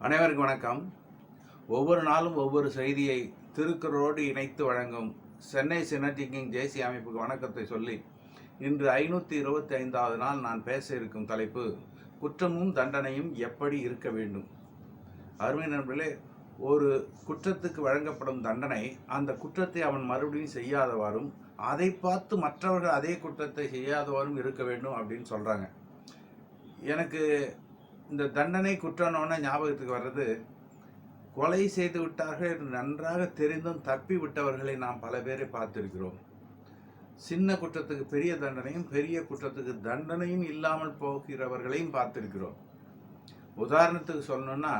அனைவருக்கும் வணக்கம். ஒவ்வொரு நாளும் ஒவ்வொரு செய்தியை திருக்குறளோடு இணைத்து வழங்கும் சென்னை சினட்டிங்கிங் தேசிய அமைப்புக்கு வணக்கத்தை சொல்லி இன்று ஐநூற்றி இருபத்தி ஐந்தாவது நாள் நான் பேச இருக்கும் தலைப்பு குற்றமும் தண்டனையும் எப்படி இருக்க வேண்டும்? அருமை நண்பர்களே ஒரு குற்றத்துக்கு வழங்கப்படும் தண்டனை அந்த குற்றத்தை அவன் மறுபடியும் செய்யாதவாறும் அதை பார்த்து மற்றவர்கள் அதே குற்றத்தை செய்யாதவாறும் இருக்க வேண்டும் அப்படின்னு சொல்கிறாங்க எனக்கு இந்த தண்டனை குற்றம்னோடனே ஞாபகத்துக்கு வர்றது கொலை செய்து விட்டார்கள் என்று நன்றாக தெரிந்தும் தப்பி விட்டவர்களை நாம் பல பேரை பார்த்திருக்கிறோம். சின்ன குற்றத்துக்கு பெரிய தண்டனையும் பெரிய குற்றத்துக்கு தண்டனையும் இல்லாமல் போகிறவர்களையும் பார்த்திருக்கிறோம். உதாரணத்துக்கு சொல்லணும்னா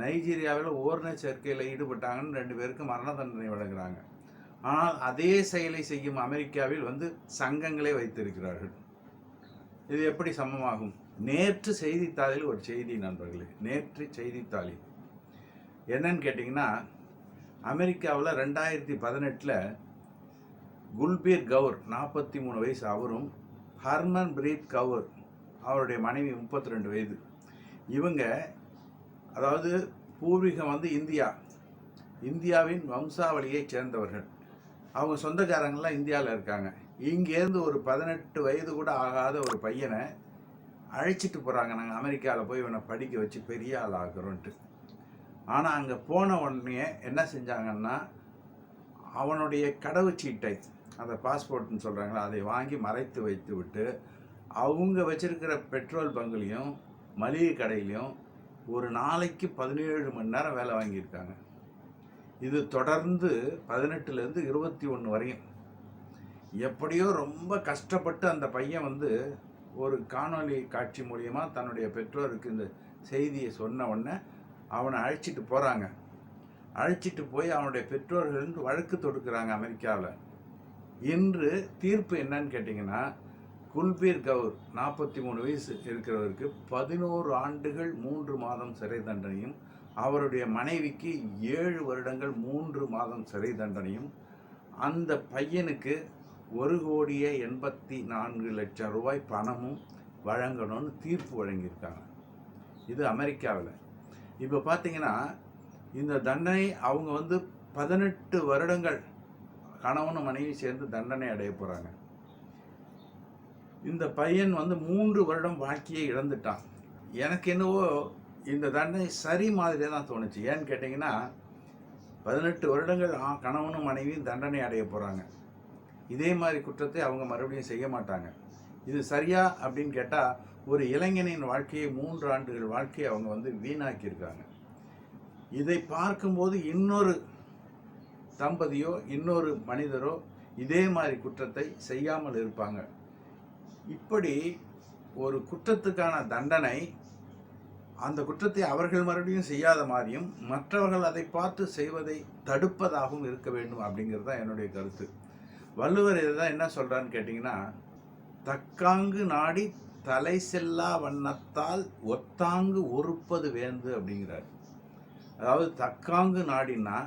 நைஜீரியாவில் ஓர்ண சேர்க்கையில் ஈடுபட்டாங்கன்னு ரெண்டு பேருக்கு மரண தண்டனை வழங்குறாங்க. ஆனால் அதே செயலை செய்யும் அமெரிக்காவில் வந்து சங்கங்களை வைத்திருக்கிறார்கள். இது எப்படி சமமாகும்? நேற்று செய்தித்தாளில் ஒரு செய்தி நண்பர்களே நேற்று செய்தித்தாளில் என்னன்னு கேட்டிங்கன்னா அமெரிக்காவில் ரெண்டாயிரத்தி பதினெட்டில் குல்பீர் கவுர் நாற்பத்தி மூணு வயசு அவரும் ஹர்மன் பிரீத் கவுர் அவருடைய மனைவி முப்பத்தி ரெண்டு வயது. இவங்க அதாவது பூர்வீகம் வந்து இந்தியா. இந்தியாவின் வம்சாவளியைச் சேர்ந்தவர்கள். அவங்க சொந்தக்காரங்கள்லாம் இந்தியாவில் இருக்காங்க. இங்கேருந்து ஒரு பதினெட்டு வயது கூட ஆகாத ஒரு பையனை அழைச்சிட்டு போகிறாங்க நாங்கள் அமெரிக்காவில் போய் இவனை படிக்க வச்சு பெரிய ஆள் ஆகிறோன்ட்டு ஆனால் அங்கே போன உடனே என்ன செஞ்சாங்கன்னா அவனுடைய கடவுச்சீட்டை அந்த பாஸ்போர்ட்னு சொல்கிறாங்களா அதை வாங்கி மறைத்து வைத்து விட்டு அவங்க வச்சுருக்கிற பெட்ரோல் பங்குலேயும் மளிகை கடையிலையும் ஒரு நாளைக்கு பதினேழு மணி நேரம் வேலை வாங்கியிருக்காங்க. இது தொடர்ந்து பதினெட்டுலேருந்து இருபத்தி ஒன்று வரையும். எப்படியோ ரொம்ப கஷ்டப்பட்டு அந்த பையன் வந்து ஒரு காணொளி காட்சி மூலியமாக தன்னுடைய பெற்றோருக்கு இந்த செய்தியை சொன்ன உடனே அவனை அழைச்சிட்டு போகிறாங்க அழைச்சிட்டு போய் அவனுடைய பெற்றோர்கள் வழக்கு தொடுக்கிறாங்க அமெரிக்காவில் இன்று தீர்ப்பு என்னன்னு கேட்டிங்கன்னா குல்பீர் கவுர் நாற்பத்தி மூணு வயசு இருக்கிறவருக்கு பதினோரு ஆண்டுகள் மூன்று மாதம் சிறை தண்டனையும் அவருடைய மனைவிக்கு ஏழு வருடங்கள் மூன்று மாதம் சிறை தண்டனையும் அந்த பையனுக்கு ஒரு கோடியே எண்பத்தி நான்கு லட்சம் ரூபாய் பணமும் வழங்கணும்னு தீர்ப்பு வழங்கியிருக்காங்க. இது அமெரிக்காவில். இப்போ பார்த்தீங்கன்னா இந்த தண்டனை அவங்க வந்து பதினெட்டு வருடங்கள் கணவனும் மனைவி சேர்ந்து தண்டனை அடைய போகிறாங்க இந்த பையன் வந்து மூன்று வருடம் வாழ்க்கையை இழந்துட்டான். எனக்கு என்னவோ இந்த தண்டனை சரி மாதிரியே தான் தோணுச்சு. ஏன்னு கேட்டிங்கன்னா பதினெட்டு வருடங்கள் ஆ, கணவனும் மனைவியும் தண்டனை அடைய போகிறாங்க இதே மாதிரி குற்றத்தை அவங்க மறுபடியும் செய்ய மாட்டாங்க. இது சரியா அப்படின்னு கேட்டால் ஒரு இளைஞனின் வாழ்க்கையை மூன்று ஆண்டுகள் வாழ்க்கையை அவங்க வந்து வீணாக்கியிருக்காங்க. இதை பார்க்கும்போது இன்னொரு தம்பதியோ இன்னொரு மனிதரோ இதே மாதிரி குற்றத்தை செய்யாமல் இருப்பாங்க. இப்படி ஒரு குற்றத்துக்கான தண்டனை அந்த குற்றத்தை அவர்கள் மறுபடியும் செய்யாத மாதிரியும் மற்றவர்கள் அதை பார்த்து செய்வதை தடுப்பதாகவும் இருக்க வேண்டும் அப்படிங்கிறது தான் என்னுடைய கருத்து. வள்ளுவர் இதுதான் என்ன சொல்கிறான்னு கேட்டிங்கன்னா தக்காங்கு நாடி தலை செல்லா வண்ணத்தால் ஒத்தாங்கு ஒருப்பது வேந்து அப்படிங்கிறார். அதாவது தக்காங்கு நாடினா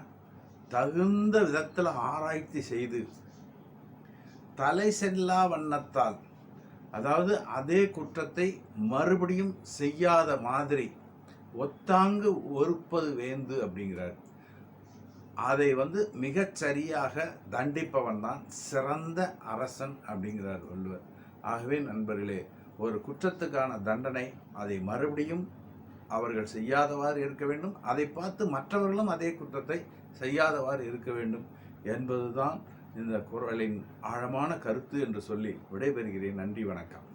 தகுந்த விதத்தில் ஆராய்ச்சி செய்து தலை செல்லா வண்ணத்தால் அதாவது அதே குற்றத்தை மறுபடியும் செய்யாத மாதிரி ஒத்தாங்கு ஒறுப்பது வேந்து அப்படிங்கிறார். அதை வந்து மிகச்சரியாக தண்டிப்பவன் தான் சிறந்த அரசன் அப்படிங்கிறார் வள்ளுவர். ஆகவே நண்பர்களே ஒரு குற்றத்துக்கான தண்டனை அதை மறுபடியும் அவர்கள் செய்யாதவாறு இருக்க வேண்டும். அதை பார்த்து மற்றவர்களும் அதே குற்றத்தை செய்யாதவாறு இருக்க வேண்டும் என்பதுதான் இந்த குரலின் ஆழமான கருத்து என்று சொல்லி விடைபெறுகிறேன். நன்றி வணக்கம்.